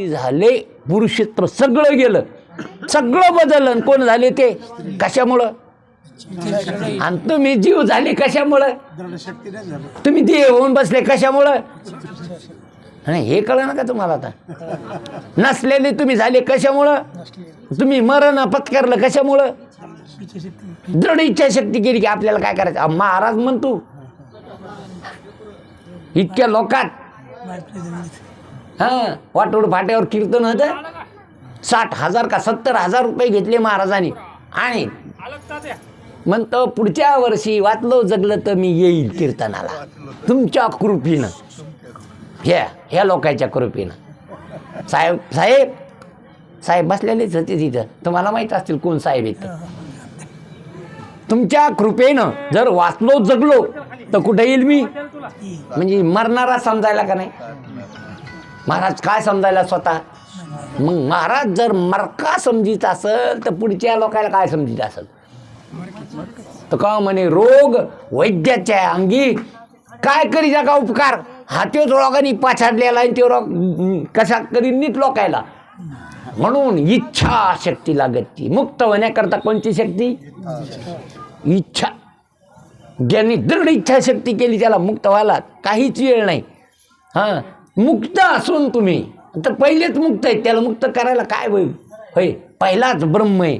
झाले पुरुषत्व सगळं गेलं. सगळं बदललं कोण झाले ते? कशामुळं? आणि तुम्ही जीव झाले कशामुळं? तुम्ही देह होऊन बसले कशामुळं? नाही हे कळलं ना का तुम्हाला आता? नसलेले तुम्ही झाले कशामुळं? तुम्ही मरण पत्करलं कशामुळं? दृढ इच्छाशक्ती केली की आपल्याला काय करायचं? महाराज म्हणतो इतक्या लोकात हां वाटोड फाट्यावर कीर्तन होतं. साठ हजार का सत्तर हजार रुपये घेतले महाराजांनी. आणि म्हणतो पुढच्या वर्षी वाचलो जगलं तर मी येईल कीर्तनाला. तुमच्या कृपीनं. ह्या ह्या लोकांच्या कृपीनं. साहेब साहेब साहेब बसलेलेच होते तिथं. तुम्हाला माहीत असतील कोण साहेब इथं तुमच्या कृपेनं जर वाचलो जगलो तर कुठे येईल मी? म्हणजे मरणारा समजायला का नाही? महाराज काय समजायला स्वतः? मग महाराज जर मरका समजित असेल तर पुढच्या लोकायला काय समजित असेल? तर का म्हणे रोग वैद्याच्या अंगी काय करी का उपकार? हा तोच रोगाने पाछाडलेला आणि ते रोग कसा करी नीट लोकायला? म्हणून इच्छा शक्ती लागत ती. मुक्त होण्याकरता कोणती शक्ती? इच्छा. ज्यांनी दृढ इच्छाशक्ती केली त्याला मुक्त व्हायला काहीच वेळ नाही. हां? मुक्त असून तुम्ही. तर पहिलेच मुक्त आहे त्याला मुक्त करायला काय होईल? होय पहिलाच ब्रह्म आहे.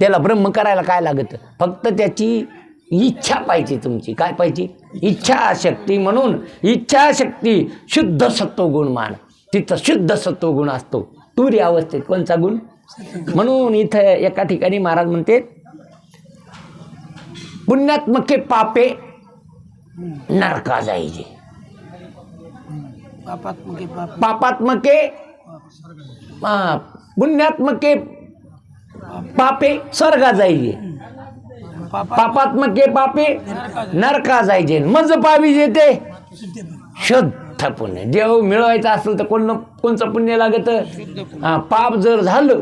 त्याला ब्रह्म करायला काय लागत? फक्त त्याची इच्छा पाहिजे तुमची. काय पाहिजे? इच्छाशक्ती म्हणून. इच्छाशक्ती शुद्ध सत्वगुण मान. तिथं शुद्ध सत्वगुण असतो. तुरी अवस्थेत कोणचा गुण? म्हणून इथं एका ठिकाणी महाराज म्हणते पुण्यात्मके पापे नरका जायचे. पापात्मके पाप. पापात्मके पुण्यात्मके पापे स्वर्गा जायचे. पापा पापात्मके पापे नरका जायचे. मज पावी जेते. शुद्ध पुण्य. देव मिळवायचं असेल तर कोण कोणचं पुण्य लागत? पाप जर झालं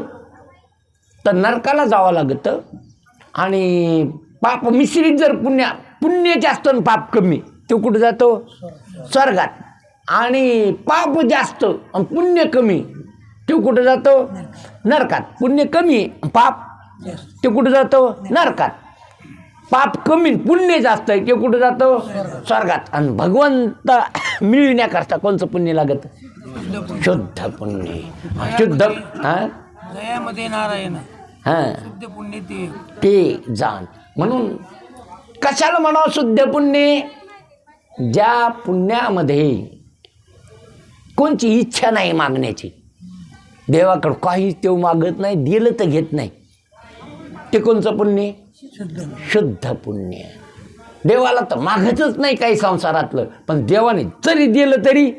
तर नरकाला जावं लागतं. आणि पाप मिश्रित जर पुण्य पुण्य जास्त आणि पाप कमी तो कुठं जातो? स्वर्गात. आणि पाप जास्त आणि पुण्य कमी. तो कुठं जातो? नरकात. पुण्य कमी पाप ते कुठं जातो? नरकात. पाप कमी पुण्य जास्त आहे ते कुठं जातो? स्वर्गात. आणि भगवंत मिळविण्याकरता कोणचं पुण्य लागत? शुद्ध पुण्य. हा, शुद्ध हां नारायण हां. शुद्ध पुण्य ते. ते जाण. म्हणून कशाला म्हणावं शुद्ध पुण्य? ज्या पुण्यामध्ये कोणची इच्छा नाही मागण्याची. देवाकडं काहीच तेव मागत नाही दिलं तर घेत नाही. ते कोणचं पुण्य? शुद्ध पुण्य. देवाला तर मागतच नाही काही संसारातलं पण देवाने जरी दिलं तरी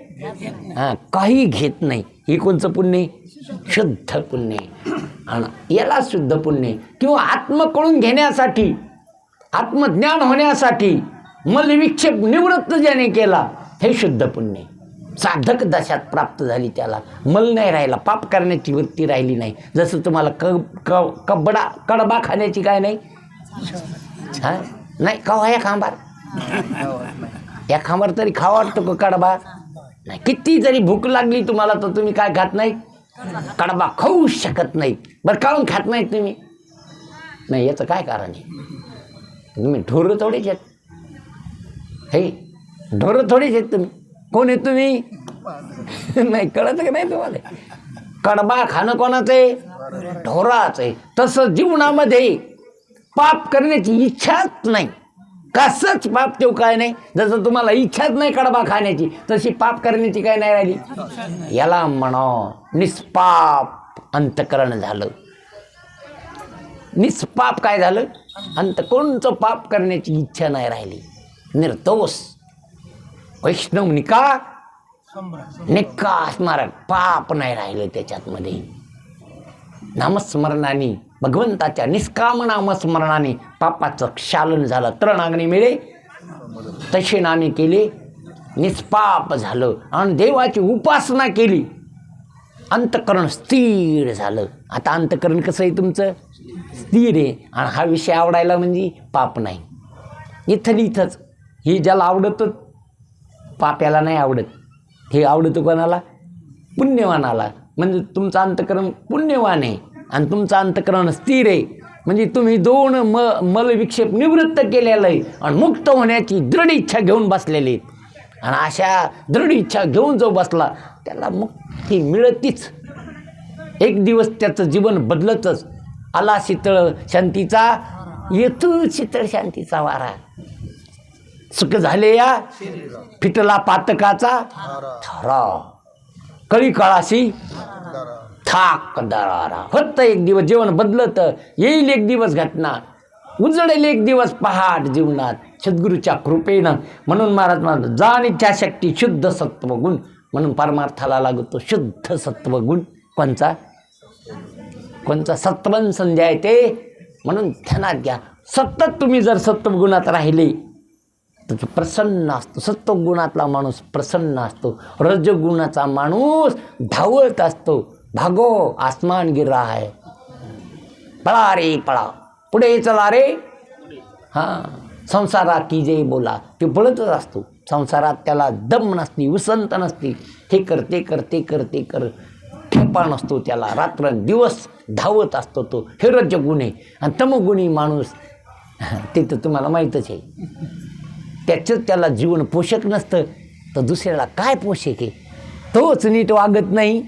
हां काही घेत नाही. हे कोणचं पुण्य? शुद्ध पुण्य. आणि याला शुद्ध पुण्य. किंवा आत्मकळून घेण्यासाठी आत्मज्ञान होण्यासाठी मलविक्षेप निवृत्त ज्याने केला हे शुद्ध पुण्य. साधक दशात प्राप्त झाली त्याला. मल नाही राहिला पाप करण्याची वृत्ती राहिली नाही. जसं तुम्हाला क क कबडा कडबा खाण्याची काय नाही? हा? नाही का या खांबार. या खांबार तरी खावा वाटतो का कडबा? नाही किती जरी भूक लागली तुम्हाला तर तुम्ही काय खात नाही? कडबा खाऊ शकत नाही बरं काहून खात नाहीत तुम्ही. नाही याचं काय कारण आहे? तुम्ही ढोरं थोडीच आहेत. हे ढोरं थोडीच आहेत तुम्ही. कोण आहे तुम्ही? नाही कळत का नाही तुम्हाला? कडबा खाणं कोणाचं आहे? ढोराचं आहे. तसं जीवनामध्ये पाप करण्याची इच्छाच नाही. कसंच पाप तेव काय नाही. जसं तुम्हाला इच्छाच नाही कडबा खाण्याची तशी पाप करण्याची काय नाही राहिली. याला म्हणा निष्पाप अंतकरण झालं. निष्पाप काय झालं? अंत कोणचं पाप करण्याची इच्छा नाही राहिली? निर्दोष. वैष्णव निका निका स्मारक पाप नाही राहिलं त्याच्यात मध्ये नामस्मरणाने भगवंताच्या निष्काम नामस्मरणाने पापाचं क्षालन झालं. तृणाग्नी मिळे. तसे नामे केले. निष्पाप झालं. आणि देवाची उपासना केली. अंतकरण स्थिर झालं. आता अंतकरण कसं आहे तुमचं? स्थिर आहे. आणि हा विषय आवडायला म्हणजे पाप नाही. इथं इथंच. हे ज्याला आवडतं पाप्याला नाही आवडत. हे आवडतं कोणाला? पुण्यवानाला. म्हणजे तुमचं अंतकरण पुण्यवान आहे आणि तुमचं अंतकरण स्थिर आहे. म्हणजे तुम्ही दोन म मलविक्षेप निवृत्त केलेलं आहे आणि मुक्त होण्याची दृढ इच्छा घेऊन बसलेली आहेत. आणि अशा दृढ इच्छा घेऊन जो बसला त्याला मुक्ती मिळतीच. एक दिवस त्याचं जीवन बदलतच. आला शीतळ शांतीचा येतो शीतळ शांतीचा वारा. सुख झाले या. फिटला पातकाचा. थरा कळी काळाशी. थाक दरारा. फक्त एक दिवस जेवण बदलत येईल एक दिवस घटना. उजळेल एक दिवस पहाट जीवनात. सद्गुरूच्या कृपेनं. म्हणून महाराज म्हणतात जाण इच्छाशक्ती शुद्ध सत्वगुण. म्हणून परमार्थाला लागतो शुद्ध सत्वगुण. कोणचा? कोणचा? सत्वन संध्या आहे ते. म्हणून ध्यानात घ्या. सतत तुम्ही जर सत्वगुणात राहिले तर प्रसन्न असतो. सत्वगुणातला माणूस प्रसन्न असतो. रजगुणाचा माणूस धावत असतो. भागो आसमान गिरा आहे पळा रे पळा. पुढे चला रे. हां. संसारात की जे बोला ते पळतच असतो. संसारात त्याला दम नसती उसंत नसती. हे करते करते करते कर कर. ठेपा नसतो त्याला. रात्र दिवस धावत असतो तो. हे रजगुण आहे. आणि तमगुणी माणूस ते तर तुम्हाला माहीतच आहे. त्याचं त्याला जीवन पोषक नसतं तर दुसऱ्याला काय पोषक आहे? तोच नीट वागत नाही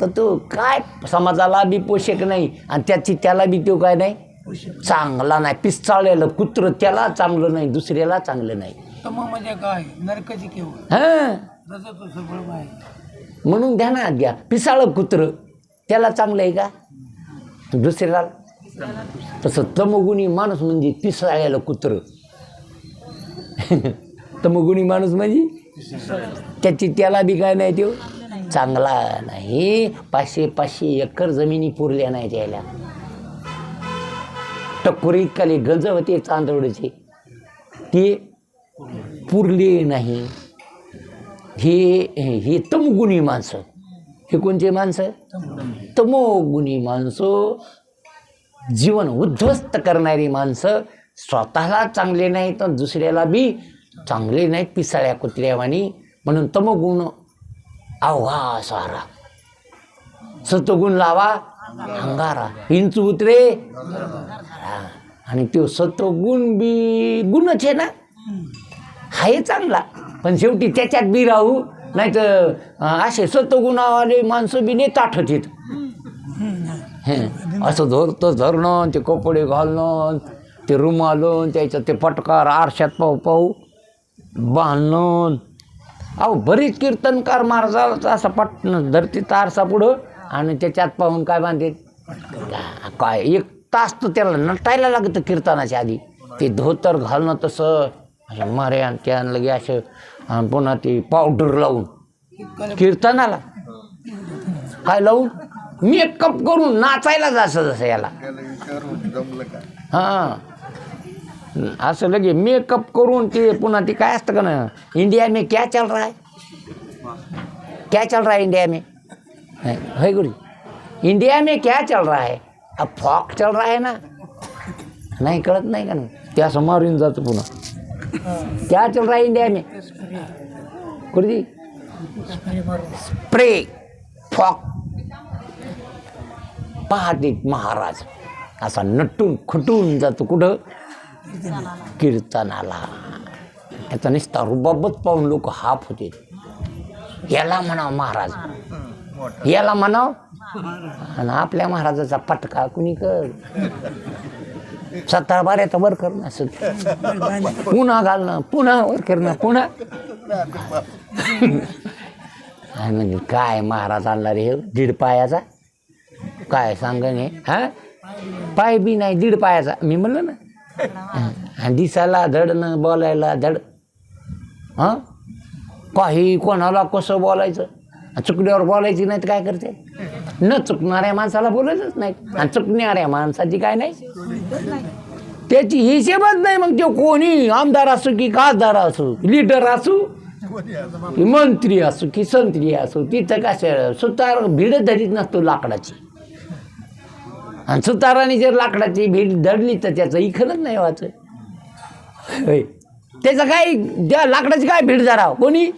तर तो काय समाजाला बी पोषक नाही आणि त्याची त्याला बी तो काय नाही? चांगला नाही. पिस्ताळलेलं कुत्र त्याला चांगलं नाही दुसऱ्याला चांगलं नाही. म्हणजे काय? नरकाची केवळ. हां? म्हणून ध्यानात घ्या. पिसाळं कुत्र त्याला चांगलं आहे का? दुसऱ्याला. तसं तमगुणी माणूस म्हणजे पिसाळलेलं कुत्र. तमगुणी माणूस म्हणजे? त्याची त्याला बी काय नाही तो चांगला नाही. पाचशे पाचशे एकर जमिनी पुरल्या नाही त्याला. टकोरीत खाली गंज होते चांदवडचे ते पुरले नाही. हे हे तमगुणी माणसं. हे कोणते माणसं? तमोगुणी माणसं. जीवन उद्ध्वस्त करणारी माणसं स्वतःला चांगले नाही तर दुसऱ्याला बी चांगले नाहीत पिसाळ्या कुत्र्यावानी म्हणून तमोगुण आव्हा सारा. सत्वगुण लावा अंगारा इंच उतरे. आणि तो सत्वगुण बी गुणच आहे ना. आहे चांगला. पण शेवटी त्याच्यात बी राहू नाही तर असे सत्वगुणावाले माणसं बी नेतात होतीत. असं धरतं धरणं ते कपडे घालणं ते रुमालन त्याचं ते पटकार आरशात पाहू पाहू बांधणं अहो बरीच कीर्तनकार महाराजाचा असा पट धरतीत आरसा पुढं आणि त्याच्यात पाहून काय बांधते काय एक तास तर त्याला नटायला लागतं कीर्तनाच्या आधी. ते धोतर घालणं तसं मारे आणि त्या लगे असं आणि पुन्हा ते पावडर लावून. कीर्तनाला. काय लावून? मेकअप करून नाचायला जायचं जसं याला. हां. असं लगे मेकअप करून ते पुन्हा ते काय असतं का ना इंडिया में क्या चल रहा है? क्या चल रहा है इंडिया में? है गुरु इंडिया में क्या चल रहा है? अब फॉक चल रहा है ना। नाही कळत नाही का ना? त्या समारून जातो पुन्हा। क्या चल रहा है इंडिया में? गुरुजी स्प्रे फॉक। पहाटे महाराज असा नटून खटून जातो कुठं? कीर्तनाला. त्याचा नुसता रुबाबत पाहून लोक हाफ होते. याला म्हणाव महाराज. याला म्हणाव? आणि आपल्या महाराजाचा पटका कुणी कर? सत्ता बाऱ्याचा वर करणं असं. पुन्हा घालणं पुन्हा वर करणं पुन्हा. आणि म्हणजे काय महाराज आणला रे हे? दीड पायाचा? काय सांग हे? हा? पाय बी नाही दीड पायाचा. मी म्हणलं ना आणि दिसायला धड न बोलायला धड. हां? काही कोणाला कसं बोलायचं? चुकण्यावर चुकल्यावर बोलायची नाही तर काय करते? न चुकणाऱ्या माणसाला बोलायचंच नाही आणि चुकणाऱ्या माणसाची काय नाही? त्याची हिशेबच नाही मग ते कोणी. आमदार असो की खासदार असो लीडर असू मंत्री असो की संत्री असो तिथं कसं सुतार भीड धरीत नसतो लाकडाची. आणि सुताराने जर लाकडाची भीड धरली तर त्याचं इखनच नाही व्हायचं होय. त्याचं काय त्या लाकडाची काय भीड धराव? कोणी?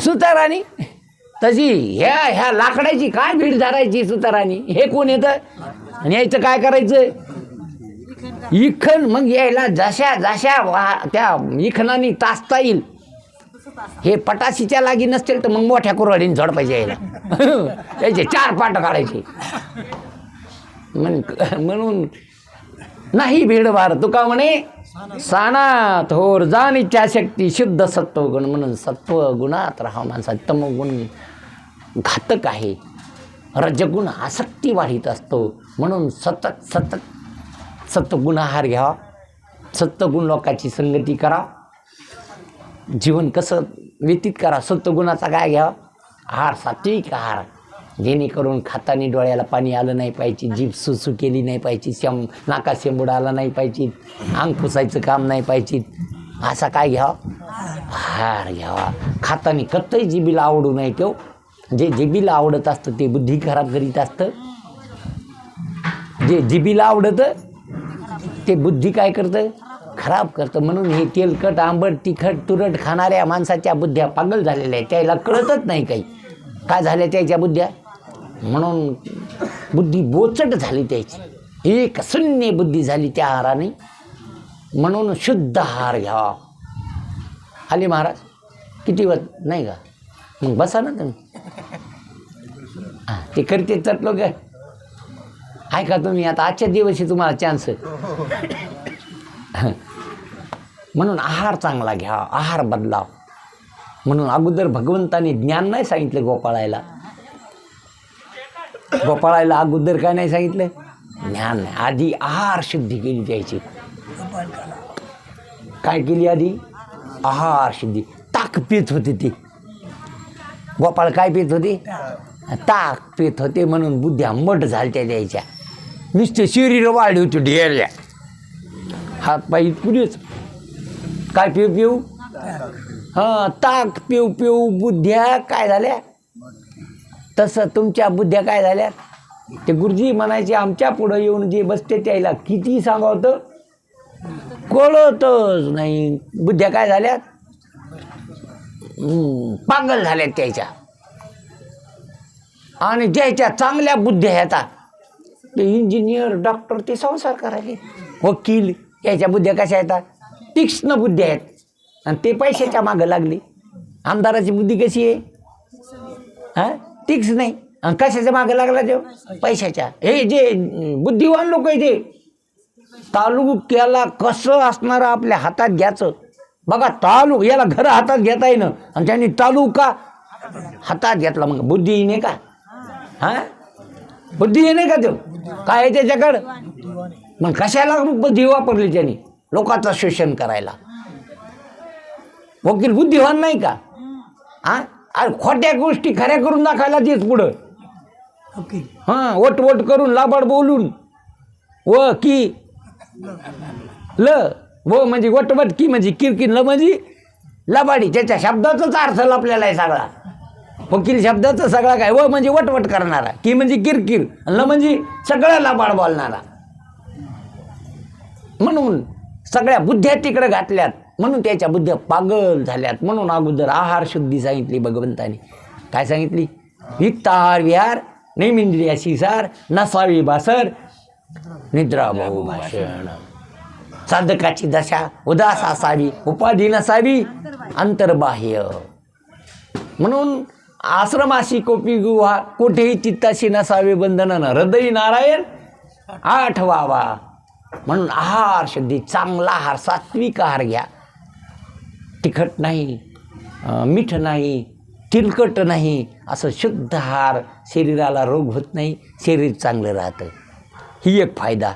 सुताराणी तशी ह्या ह्या लाकडाची काय भीड धरायची सुतारानी? हे कोण येतं? आणि यायचं काय करायचं? इखन मग यायला जशा जशा वा त्या इखनाने तासता येईल. हे पटाशीच्या लागी नसतील तर मग मोठ्या कुऱ्हाडीने झडपायचे यायला. याचे चार पाट काढायचे. म्हण- म्हणून नाही भीडभार तुका म्हणे साना थोर जाण इच्छाशक्ती शुद्ध सत्वगुण म्हणून सत्व गुणात राहा माणसा. तमगुण घातक आहे. रजगुण आसक्ती वाढीत असतो. म्हणून सतत सतत सत्वगुण आहार घ्यावा. सत्वगुण लोकांची संगती करा. जीवन कसं व्यतीत करा. सत्वगुणाचा काय घ्यावा. आहार सात्विक आहार. जेणेकरून खातानी डोळ्याला पाणी आलं नाही पाहिजे जीभ सुसू केली नाही पाहिजे शेम नाका शेंबूड आला नाही पाहिजे अंग पुसायचं काम नाही पाहिजे. असा काय घ्यावा? हार घ्यावा. खातानी कत्तही जिबीला आवडू नाही तो जे जिबीला आवडत असतं ते बुद्धी खराब करीत असतं. जे जिबीला आवडतं ते बुद्धी काय करतं? खराब करतं. म्हणून हे तेलकट आंबट तिखट तुरट खाणाऱ्या माणसाच्या बुद्ध्या पागल झालेल्या आहेत. त्याला कळतच नाही काही. काय झाल्या त्याच्या बुद्ध्या? म्हणून बुद्धी बोचट झाली त्याची. एक शून्य बुद्धी झाली त्या आहाराने. म्हणून शुद्ध आहार घ्यावा. आले महाराज? किती वाज नाही का? मग बसा ना तुम्ही. हां ते करते तर लोक. ऐका तुम्ही? आता आजच्या दिवशी तुम्हाला चान्स म्हणून आहार चांगला घ्या. आहार बदलाव. म्हणून अगोदर भगवंताने ज्ञान नाही सांगितलं गोपाळायला. गोपाळायला अगोदर काय नाही सांगितलं? ज्ञान नाही. आधी आहार शुद्धी केली त्याची. काय केली आधी? आहार शुद्धी. ताक पित होते ती. गोपाळ काय पित होती? ताक पित होते म्हणून बुद्ध्या मठ झालत्या द्यायच्या नुसतं शरीर वाढली होती ढेरल्या. हात पाय पुढेच काय पिऊ पिऊ? हां ताक पिऊ पिऊ बुद्ध्या काय झाल्या? तसं तुमच्या बुद्ध्या काय झाल्या? ते गुरुजी म्हणायचे आमच्या पुढं येऊन जे बसते त्याला किती सांगावतं? कळतच नाही. बुद्ध्या काय झाल्यात? पागल झाल्यात त्याच्या. आणि ज्याच्या चांगल्या बुद्ध्या ह्याचा ते इंजिनियर डॉक्टर ते संसार करायले. वकील याच्या बुद्ध्या कशा येतात तीक्ष्ण बुद्ध्या आहेत. आणि ते पैशाच्या मागं लागली. आमदाराची बुद्धी कशी आहे? हां? टिक्स नाही. आणि कशाच्या मागं लागला तो? पैशाच्या. हे जे बुद्धिवान लोक आहे ते. तालुक्याला कसं असणारं आपल्या हातात घ्यायचं? बघा तालुक याला घर हातात घेता येईन. आणि त्यांनी तालुका हातात घेतला मग. बुद्धी येणे का? हां? बुद्धी येणे का तो? काय आहे त्याच्याकडं? मग कशाला बुद्धी वापरली त्यांनी? लोकांचं शोषण करायला. वकील बुद्धिवान नाही का? हां? अरे खोट्या गोष्टी खऱ्या करून दाखवायला तेच पुढं. ओके. हां वट वट करून लाबाड बोलून. व की. ल व म्हणजे वटवट की म्हणजे किरकिर ल म्हणजे लबाडी. त्याच्या शब्दाचाच अर्थ आपल्याला आहे सगळा. वकील शब्दाचा सगळा काय? व म्हणजे वटवट करणारा. की म्हणजे किरकिर. ल म्हणजे सगळा लबाड बोलणारा. म्हणून सगळ्या बुद्ध्या तिकडे घातल्यात. म्हणून त्याच्या बुद्ध पागल झाल्यात. म्हणून अगोदर आहार शुद्धी सांगितली भगवंताने. काय सांगितली? विक्त आहार विहार नैमिंद्रिया शिसार नसावी बासर निद्रा भाऊ भाषण. साधकाची दशा उदास असावी उपाधी नसावी अंतर्बाह्य म्हणून आश्रमाशी कोपी गुहा कोठेही चित्ताशी नसावे बंधनानं हृदय नारायण आठवावा. म्हणून आहार शुद्धी चांगला आहार सात्विक आहार घ्या. तिखट नाही मीठ नाही तिलकट नाही असं शुद्ध आहार शरीराला रोग होत नाही शरीर चांगलं राहतं. ही एक फायदा.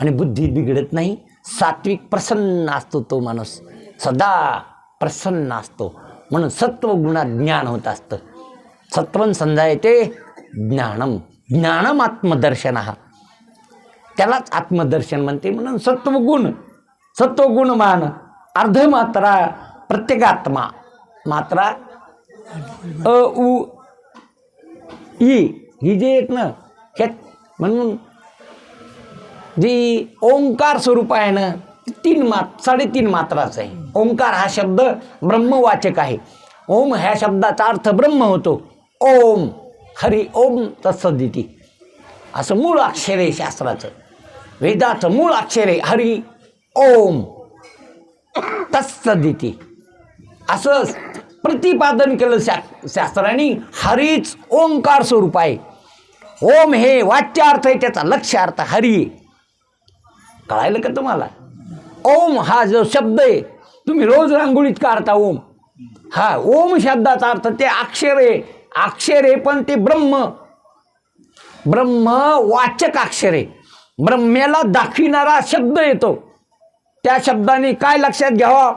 आणि बुद्धी बिघडत नाही सात्विक प्रसन्न असतो तो माणूस. सदा प्रसन्न असतो. म्हणून सत्वगुणात ज्ञान होत असतं. सत्वन संजायते ज्ञानम. ज्ञानम आत्मदर्शन. हा त्यालाच आत्मदर्शन म्हणते म्हणून सत्वगुण. सत्वगुणमान. अर्धमात्रा प्रत्येकात्मा मात्रा अ उ ई ही जे आहेत ना ह्यात म्हणून जी ओंकार स्वरूप आहे ना तीन मात साडेतीन मात्राच आहे. ओंकार हा शब्द ब्रह्मवाचक आहे. ओम ह्या शब्दाचा अर्थ ब्रह्म होतो. ओम हरी ओम तत्सदिती. असं मूळ अक्षर आहे शास्त्राचं. वेदाचं मूळ अक्षर आहे हरी ओम तत्सदिती. असं प्रतिपादन केलं शा शास्त्राने. हरीच ओंकार स्वरूप आहे. ओम हे वाच्य अर्थ आहे त्याचा लक्ष्यार्थ हरी कळायलं का तुम्हाला? ओम हा जो शब्द आहे तुम्ही रोज रांगोळीत काढता ओम. हा ओम शब्दाचा अर्थ ते अक्षर आहे. अक्षर आहे पण ते ब्रह्म. ब्रह्म वाचक अक्षर आहे. ब्रह्मेला दाखविणारा शब्द येतो. त्या शब्दाने काय लक्षात घ्यावा?